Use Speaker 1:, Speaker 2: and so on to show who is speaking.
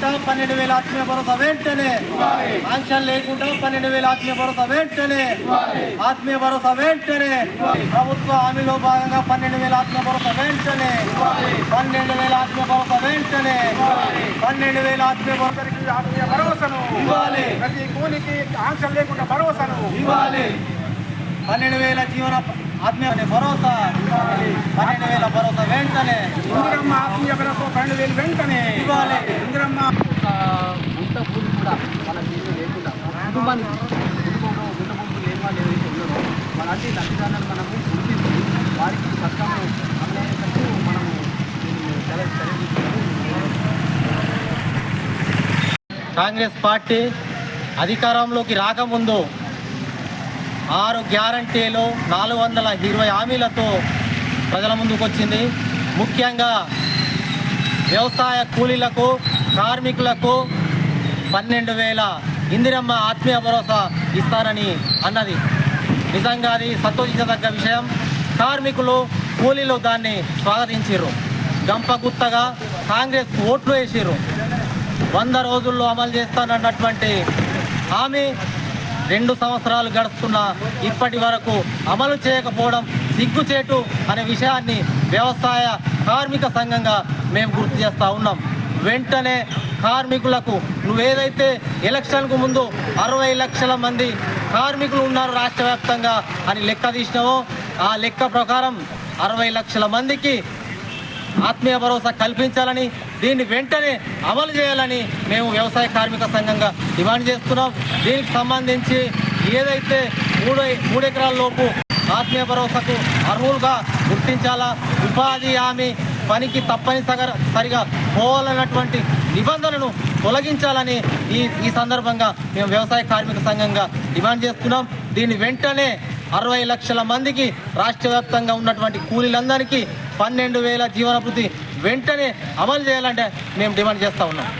Speaker 1: పన్నెండు వేల ఆత్మీయ భరోసా వెంటనే. ఆంక్షలు లేకుండా పన్నెండు వేల ఆత్మీయ భరోసా వెంటనే. ఆత్మీయ భరోసా వెంటనే. ప్రభుత్వ హామీలో భాగంగా పన్నెండు వేల ఆత్మీయ భరోసా వెంటనే. పన్నెండు వేల ఆత్మీయ భరోసా వెంటనే. పన్నెండు వేల ఆత్మీయ భరోసా
Speaker 2: ఆత్మీయ భరోసాను.
Speaker 1: ఇవ్వాలి.
Speaker 2: ప్రతి కూలికి ఆంక్షలు లేకుండా భరోసాను.
Speaker 1: ఇవ్వాలి. పన్నెండు వేల జీవన ఆత్మీయ భరోసా. పన్నెండు వేల భరోసా వెంటనే.
Speaker 2: ఆత్మీయ భరోసా పన్నెండు వేలు వెంటనే.
Speaker 1: ఇవ్వాలి.
Speaker 3: కుటుంబానికి లేని వాళ్ళు ఏదైతే ఉన్నారో లక్షణాలను మనము గుర్తించి వారికి మనము
Speaker 1: కాంగ్రెస్ పార్టీ అధికారంలోకి రాకముందు ఆరు గ్యారంటీలు నాలుగు వందల ఇరవై హామీలతో ప్రజల ముందుకు వచ్చింది. ముఖ్యంగా వ్యవసాయ కూలీలకు కార్మికులకు పన్నెండు వేల ఇందిరమ్మ ఆత్మీయ భరోసా ఇస్తానని అన్నది. నిజంగా అది సంతోషించదగ్గ విషయం. కార్మికులు కూలీలు దాన్ని స్వాగతించారు గంపగుత్తగా కాంగ్రెస్ ఓట్లు వేసారు వంద రోజుల్లో అమలు చేస్తానన్నటువంటి హామీ రెండు సంవత్సరాలు గడుస్తున్నా ఇప్పటి వరకు అమలు చేయకపోవడం సిగ్గుచేటు అనే విషయాన్ని వ్యవసాయ కార్మిక సంఘంగా మేము గుర్తు చేస్తూ ఉన్నాం. వెంటనే కార్మికులకు నువ్వేదైతే ఎలక్షన్కు ముందు అరవై లక్షల మంది కార్మికులు ఉన్నారు రాష్ట్ర వ్యాప్తంగా అని లెక్క తీసినావో ఆ లెక్క ప్రకారం అరవై లక్షల మందికి ఆత్మీయ భరోసా కల్పించాలని దీన్ని వెంటనే అమలు చేయాలని మేము వ్యవసాయ కార్మిక సంఘంగా డిమాండ్ చేస్తున్నాం. దీనికి సంబంధించి ఏదైతే మూడు మూడెకరాల లోపు ఆత్మీయ భరోసాకు అర్హులుగా గుర్తించాలా? ఉపాధి హామీ పనికి తప్పనిసరిగా సరిగా పోవాలన్నటువంటి నిబంధనను తొలగించాలని ఈ ఈ సందర్భంగా మేము వ్యవసాయ కార్మిక సంఘంగా డిమాండ్ చేస్తున్నాం. దీన్ని వెంటనే అరవై లక్షల మందికి రాష్ట్ర వ్యాప్తంగా ఉన్నటువంటి కూలీలందరికీ పన్నెండు వేల జీవనభృతి వెంటనే అమలు చేయాలంటే మేము డిమాండ్ చేస్తూ ఉన్నాం.